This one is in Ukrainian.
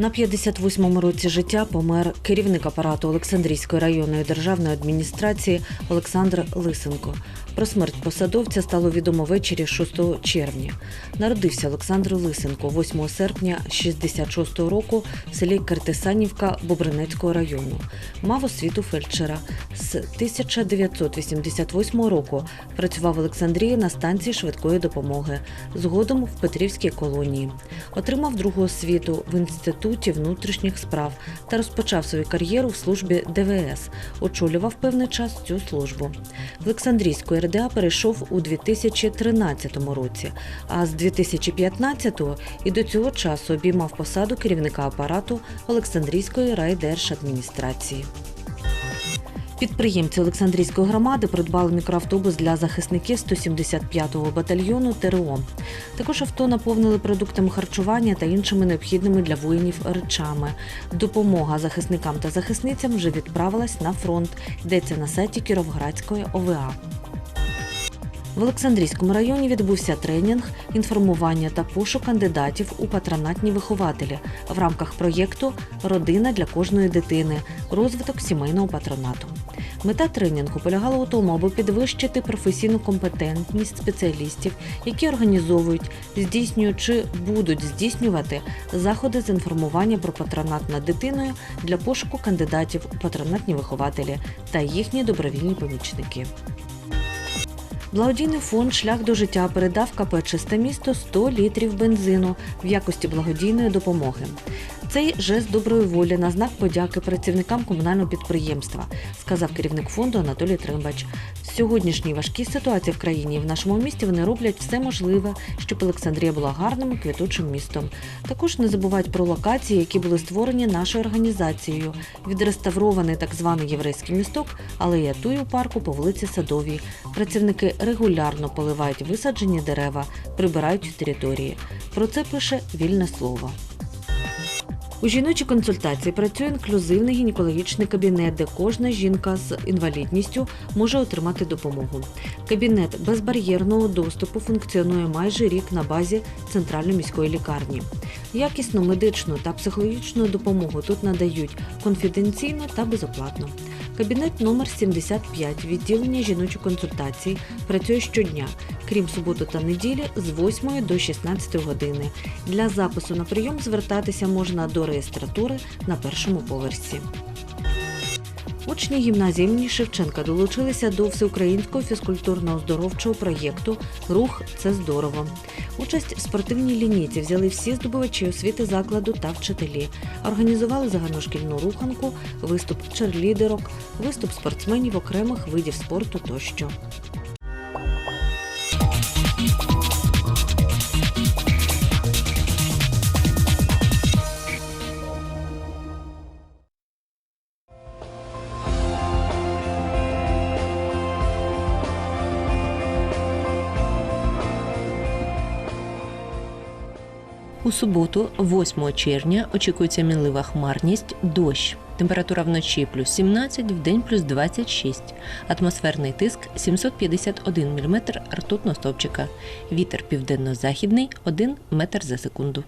На 58-му році життя помер керівник апарату Олександрійської районної державної адміністрації Олександр Лисенко. Про смерть посадовця стало відомо ввечері 6 червня. Народився Олександр Лисенко 8 серпня 66-го року в селі Картесанівка Бобринецького району. Мав освіту фельдшера. З 1988 року працював в Олександрії на станції швидкої допомоги. Згодом в Петрівській колонії. Отримав другу освіту в інституті внутрішніх справ та розпочав свою кар'єру в службі ДВС. Очолював певний час цю службу. В Олександрійську РДА перейшов у 2013 році, а з 2015-го і до цього часу обіймав посаду керівника апарату Олександрійської райдержадміністрації. Підприємці Олександрійської громади придбали мікроавтобус для захисників 175-го батальйону ТРО. Також авто наповнили продуктами харчування та іншими необхідними для воїнів речами. Допомога захисникам та захисницям вже відправилась на фронт. Йдеться на сайті Кіровоградської ОВА. В Олександрійському районі відбувся тренінг, інформування та пошук кандидатів у патронатні вихователі в рамках проєкту Родина для кожної дитини. Розвиток сімейного патронату. Мета тренінгу полягала у тому, аби підвищити професійну компетентність спеціалістів, які організовують, здійснюють чи будуть здійснювати заходи з інформування про патронат над дитиною для пошуку кандидатів у патронатні вихователі та їхні добровільні помічники. Благодійний фонд Шлях до життя передав КП «Чисте місто 100 літрів бензину в якості благодійної допомоги. Цей жест доброї волі на знак подяки працівникам комунального підприємства, сказав керівник фонду Анатолій Тримбач. Сьогоднішній важкій ситуації в країні і в нашому місті вони роблять все можливе, щоб Олександрія була гарним і квітучим містом. Також не забувають про локації, які були створені нашою організацією. Відреставрований так званий єврейський місток, алея Туї у парку по вулиці Садовій. Працівники регулярно поливають висаджені дерева, прибирають території. Про це пише вільне слово. У жіночій консультації працює інклюзивний гінекологічний кабінет, де кожна жінка з інвалідністю може отримати допомогу. Кабінет безбар'єрного доступу функціонує майже рік на базі центральної міської лікарні. Якісну медичну та психологічну допомогу тут надають конфіденційно та безоплатно. Кабінет номер 75 відділення жіночої консультації працює щодня, крім суботи та неділі з 8 до 16 години. Для запису на прийом звертатися можна до реєстратури на першому поверсі. Учні гімназії імені Шевченка долучилися до всеукраїнського фізкультурно-оздоровчого проєкту Рух це здорово. Участь в спортивній лінійці взяли всі здобувачі освіти закладу та вчителі. Організували загальношкільну руханку, виступ черлідерок, виступ спортсменів окремих видів спорту тощо. У суботу, 8 червня, очікується мінлива хмарність, дощ. Температура вночі плюс 17, вдень плюс 26. Атмосферний тиск 751 мм ртутного стовпчика. Вітер південно-західний 1 метр за секунду.